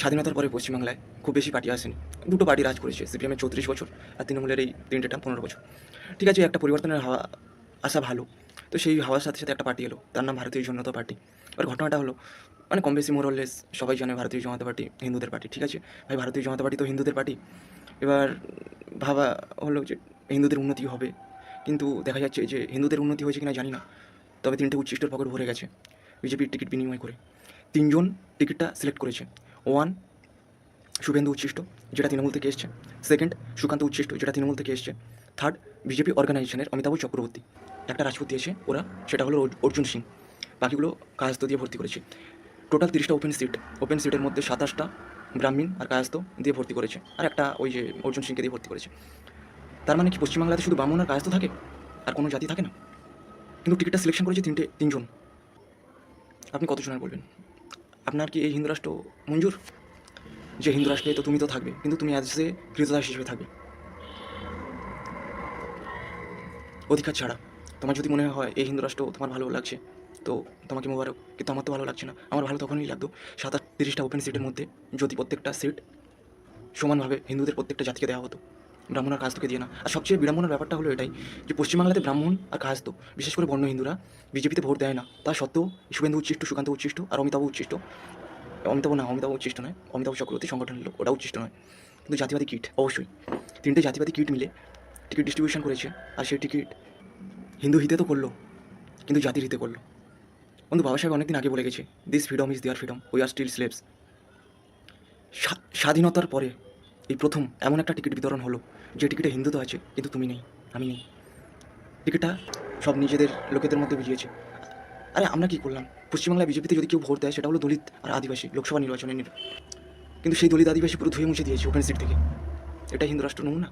স্বাধীনতার পরে পশ্চিমবাংলায় খুব বেশি পার্টি আসেনি। দুটো পার্টি রাজ করেছে সিপিএমের চৌত্রিশ বছর আর তৃণমূলের এই তিনটে টার্ম পনেরো বছর। ঠিক আছে, একটা পরিবর্তনের হাওয়া আসা ভালো। তো সেই হাওয়ার সাথে সাথে একটা পার্টি এলো, তার নাম ভারতীয় জনতা পার্টি এবার ঘটনাটা হলো মানে কম বেশি মোরলেস সবাই জানে ভারতীয় জনতা পার্টি হিন্দুদের পার্টি ঠিক আছে? ভাই, ভারতীয় জনতা পার্টি তো হিন্দুদের পার্টি এবার ভাবা হলো যে হিন্দুদের উন্নতি হবে। কিন্তু দেখা যাচ্ছে যে হিন্দুদের উন্নতি হয়েছে কিনা জানি না। তবে তিনটে উচ্ছিষ্টর পকেট ভরে গেছে বিজেপির টিকিট বিনিময় করে। তিনজন টিকিটটা সিলেক্ট করেছে। ওয়ান শুভেন্দু উচ্ছিষ্ট, যেটা তৃণমূল থেকে এসছে। সেকেন্ড সুকান্ত উচ্ছিষ্ট, যেটা তৃণমূল থেকে এসছে। থার্ড বিজেপি অর্গানাইজেশনের অমিতাভ চক্রবর্তী। একটা রাজপথ দিয়েছে ওরা, সেটা হলো অর্জুন সিং। বাকিগুলো কায়স্ত দিয়ে ভর্তি করেছে। টোটাল তিরিশটা ওপেন সিট ওপেন সিটের মধ্যে সাতাশটা গ্রামীণ আর কায়স্ত দিয়ে ভর্তি করেছে। আর একটা ওই যে অর্জুন সিংকে দিয়ে ভর্তি করেছে। তার মানে কি পশ্চিমবাংলাতে শুধু ব্রাহ্মণ আর কায়স্ত থাকে? আর কোনো জাতি থাকে না? কিন্তু টিকিটটা সিলেকশন করেছে তিনটে তিনজন। আপনি কত জনের বলবেন? আপনার কি এই হিন্দু রাষ্ট্র মঞ্জুর? যে হিন্দু রাষ্ট্রে তো তুমি তো থাকবে, কিন্তু তুমি আজ এ কৃতদাস হিসেবে থাকবে। অধিকার ছাড়া। তোমার যদি মনে হয় এই হিন্দু রাষ্ট্র তোমার ভালো লাগছে, তো তোমাকে মোবারক, কিন্তু আমার তো ভালো লাগছে না। আমার ভালো তখনই লাগতো সাতাশ তিরিশটা ওপেন সিটের মধ্যে যদি প্রত্যেকটা সিট সমানভাবে হিন্দুদের প্রত্যেকটা জাতিকে দেওয়া হতো। ব্রাহ্মণ আর কাস্তকে দিয়ে না। আর সবচেয়ে বিড়ম্বনার ব্যাপারটা হলো এটাই, যে পশ্চিমবাংলাতে ব্রাহ্মণ আর কাস্ত বিশেষ করে বর্ণ হিন্দুরা, বিজেপিতে ভোট দেয় না। তা সত্ত্বেও শুভেন্দু উচ্ছিষ্ট, সুকান্ত উচ্ছিষ্ট আর অমিতাভ উচ্ছিষ্ট। অমিতাভ না, অমিতাভ উচ্ছিষ্ট নয়, অমিতাভ চক্রবর্তী সংগঠনের লোক ওটা উচ্ছিষ্ট নয়। কিন্তু জাতিবাদী কিট, অবশ্যই। তিনটে জাতিবাদী কিট মিলে টিকিট ডিস্ট্রিবিউশন করেছে, আর সেই টিকিট হিন্দু হিতে তো করল, কিন্তু জাতির হিতে করল। বন্ধু, বাবা সাহেব অনেকদিন আগে বলে গেছে this freedom is their freedom we are still slaves স্বাধীনতার পরে এই প্রথম এমন একটা টিকিট বিতরণ হলো, যে টিকিটে হিন্দু তো আছে, কিন্তু তুমি নেই, আমি নেই। টিকিটটা সব নিজেদের, লোকেদের মধ্যে বুঝিয়েছে আরে, আমরা কি করলাম? পশ্চিমবাংলায় বিজেপিতে যদি কেউ ভোট দেয়, সেটা হলো দলিত আর আদিবাসী, লোকসভা নির্বাচনে। নির কিন্তু সেই দলিত আদিবাসী পুরো ধুয়ে মুছে দিয়েছে ওপেন সিট থেকে। এটা হিন্দু রাষ্ট্র নমুনা?